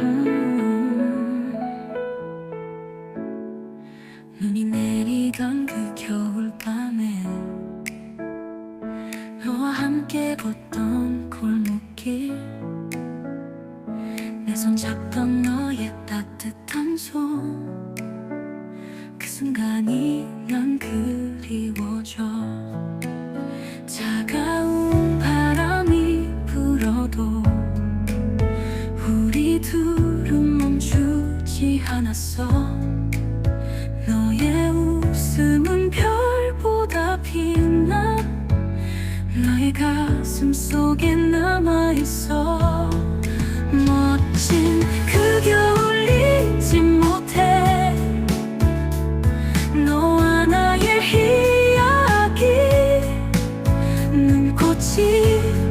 음. 눈이 내리던 그 겨울밤에 너와 함께 걷던 골목길. 내 손 잡던 너의 따뜻한 손. 그 순간이 난 그리워져 둘은 멈추지 않았어. 너의 웃음은 별보다 빛나. 나의 가슴 속에 남아있어. 멋진 그 겨울 잊지 못해. 너와 나의 이야기. 눈꽃이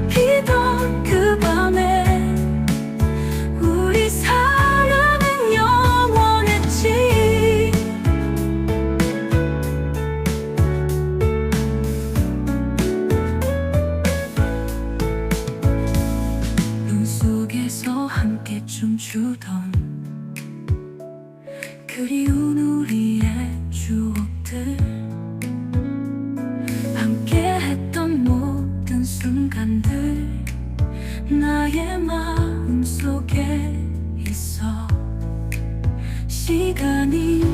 함께 춤추던 그리운 우리의 추억들. 함께 했던 모든 순간들 나의 마음 속에 있어 시간이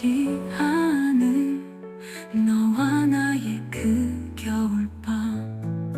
지 않을 너와 나의 그 겨울밤